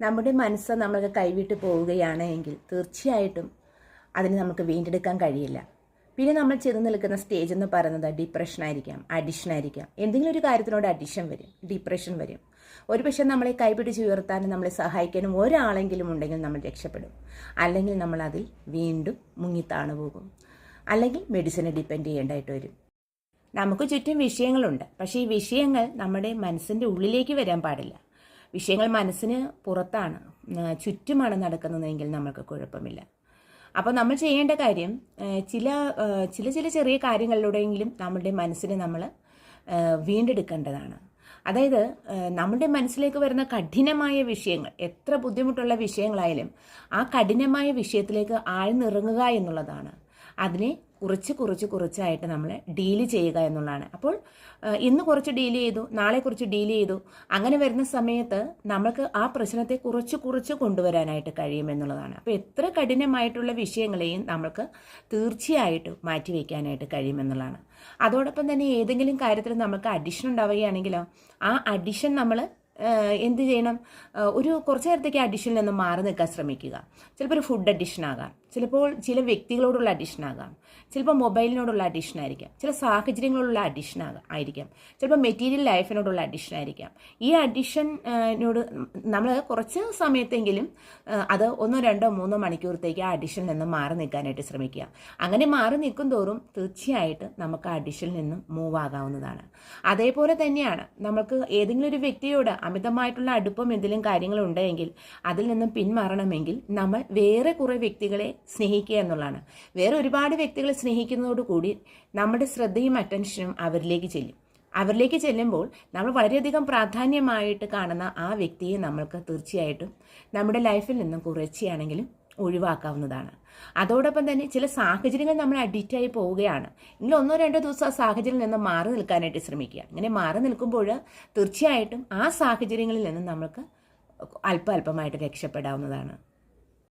നമ്മുടെ മനസ്സ് നമ്മൾക്ക് കൈവിട്ട് പോവുകയാണ് എങ്കിൽ തീർച്ചയായിട്ടും അതിന് നമുക്ക് വീണ്ടെടുക്കാൻ കഴിയില്ല. പിന്നെ നമ്മൾ ചെന്ന് നിൽക്കുന്ന സ്റ്റേജ് എന്ന് പറയുന്നത് ഡിപ്രഷൻ ആയിരിക്കാം അഡിഷൻ ആയിരിക്കാം. എന്തെങ്കിലും ഒരു കാര്യത്തിനോട് അഡിഷൻ വരും ഡിപ്രഷൻ വരും. ഒരു പക്ഷേ നമ്മളെ കൈപിടിച്ച് ഉയർത്താനും നമ്മളെ സഹായിക്കാനും ഒരാളെങ്കിലും ഉണ്ടെങ്കിൽ നമ്മൾ രക്ഷപ്പെടും. അല്ലെങ്കിൽ നമ്മൾ അതിൽ വീണ്ടും മുങ്ങിത്താണു പോകും. അല്ലെങ്കിൽ മെഡിസിനെ ഡിപ്പെൻഡ് ചെയ്യേണ്ടതായിട്ട് വരും. നമുക്ക് ചുറ്റും വിഷയങ്ങളുണ്ട്. പക്ഷേ ഈ വിഷയങ്ങൾ നമ്മുടെ മനസ്സിന്റെ ഉള്ളിലേക്ക് വരാൻ പാടില്ല. വിഷയങ്ങൾ മനസ്സിന് പുറത്താണ്. ചുറ്റുമാണ് നടക്കുന്നതെങ്കിൽ നമ്മൾക്ക് കുഴപ്പമില്ല. അപ്പോൾ നമ്മൾ ചെയ്യേണ്ട കാര്യം ചില ചില ചില ചെറിയ കാര്യങ്ങളിലൂടെയെങ്കിലും നമ്മളുടെ മനസ്സിനെ നമ്മൾ വീണ്ടെടുക്കേണ്ടതാണ്. അതായത് നമ്മുടെ മനസ്സിലേക്ക് വരുന്ന കഠിനമായ വിഷയങ്ങൾ എത്ര ബുദ്ധിമുട്ടുള്ള വിഷയങ്ങളായാലും ആ കഠിനമായ വിഷയത്തിലേക്ക് ആഴ്ന്നിറങ്ങുക എന്നുള്ളതാണ്. അതിനെ കുറച്ച് കുറച്ച് കുറച്ചായിട്ട് നമ്മൾ ഡീൽ ചെയ്യുക എന്നുള്ളതാണ്. അപ്പോൾ ഇന്ന് കുറച്ച് ഡീൽ ചെയ്തു നാളെ കുറച്ച് ഡീൽ ചെയ്തു അങ്ങനെ വരുന്ന സമയത്ത് നമുക്ക് ആ പ്രശ്നത്തെ കുറച്ച് കുറച്ച് കൊണ്ടുവരാനായിട്ട് കഴിയുമെന്നുള്ളതാണ് അപ്പോൾ എത്ര കഠിനമായിട്ടുള്ള വിഷയങ്ങളെയും നമുക്ക് തീർച്ചയായിട്ടും മാറ്റിവെക്കാനായിട്ട് കഴിയുമെന്നുള്ളതാണ് അതോടൊപ്പം തന്നെ ഏതെങ്കിലും കാര്യത്തിൽ നമുക്ക് അഡിഷൻ ഉണ്ടാവുകയാണെങ്കിലോ ആ അഡിഷൻ നമ്മൾ എന്ത് ചെയ്യണം? ഒരു കുറച്ച് നേരത്തേക്ക് അഡിഷനിൽ നിന്ന് മാറി നിൽക്കാൻ ശ്രമിക്കുക. ചിലപ്പോൾ ഒരു ഫുഡ് അഡിഷൻ ആകാം. ചിലപ്പോൾ ചില വ്യക്തികളോടുള്ള അഡിഷൻ ആകാം. ചിലപ്പോൾ മൊബൈലിനോടുള്ള അഡിഷൻ ആയിരിക്കാം. ചില സാഹചര്യങ്ങളോടുള്ള അഡിഷൻ ആയിരിക്കാം. ചിലപ്പോൾ മെറ്റീരിയൽ ലൈഫിനോടുള്ള അഡിഷൻ ആയിരിക്കാം. ഈ അഡിഷനോട് നമ്മൾ കുറച്ച് സമയത്തെങ്കിലും അത് ഒന്നോ രണ്ടോ മൂന്നോ മണിക്കൂറത്തേക്ക് ആ അഡിഷനിൽ നിന്ന് മാറി നിൽക്കാനായിട്ട് ശ്രമിക്കുക. അങ്ങനെ മാറി നിൽക്കും തോറും തീർച്ചയായിട്ടും നമുക്ക് ആ അഡിഷനിൽ നിന്നും മൂവ് ആകാവുന്നതാണ്. അതേപോലെ തന്നെയാണ് നമുക്ക് ഏതെങ്കിലും ഒരു വ്യക്തിയോട് അമിതമായിട്ടുള്ള അടുപ്പം എന്തെങ്കിലും കാര്യങ്ങളുണ്ടെങ്കിൽ അതിൽ നിന്നും പിന്മാറണമെങ്കിൽ നമ്മൾ വേറെ കുറേ വ്യക്തികളെ സ്നേഹിക്കുക എന്നുള്ളതാണ്. വേറെ ഒരുപാട് വ്യക്തികളെ സ്നേഹിക്കുന്നതോടുകൂടി നമ്മുടെ ശ്രദ്ധയും അറ്റൻഷനും അവരിലേക്ക് ചെല്ലും. അവരിലേക്ക് ചെല്ലുമ്പോൾ നമ്മൾ വളരെയധികം പ്രാധാന്യമായിട്ട് കാണുന്ന ആ വ്യക്തിയെ നമ്മൾക്ക് തീർച്ചയായിട്ടും നമ്മുടെ ലൈഫിൽ നിന്നും കുറച്ചാണെങ്കിലും ഒഴിവാക്കാവുന്നതാണ്. അതോടൊപ്പം തന്നെ ചില സാഹചര്യങ്ങൾ നമ്മൾ അഡിക്റ്റായി പോവുകയാണ്. ഇനി ഒന്നോ രണ്ടോ ദിവസം ആ സാഹചര്യത്തിൽ നിന്ന് മാറി നിൽക്കാനായിട്ട് ശ്രമിക്കുക. ഇങ്ങനെ മാറി നിൽക്കുമ്പോൾ തീർച്ചയായിട്ടും ആ സാഹചര്യങ്ങളിൽ നിന്ന് നമുക്ക് അല്പ അല്പമായിട്ട് രക്ഷപ്പെടാവുന്നതാണ്.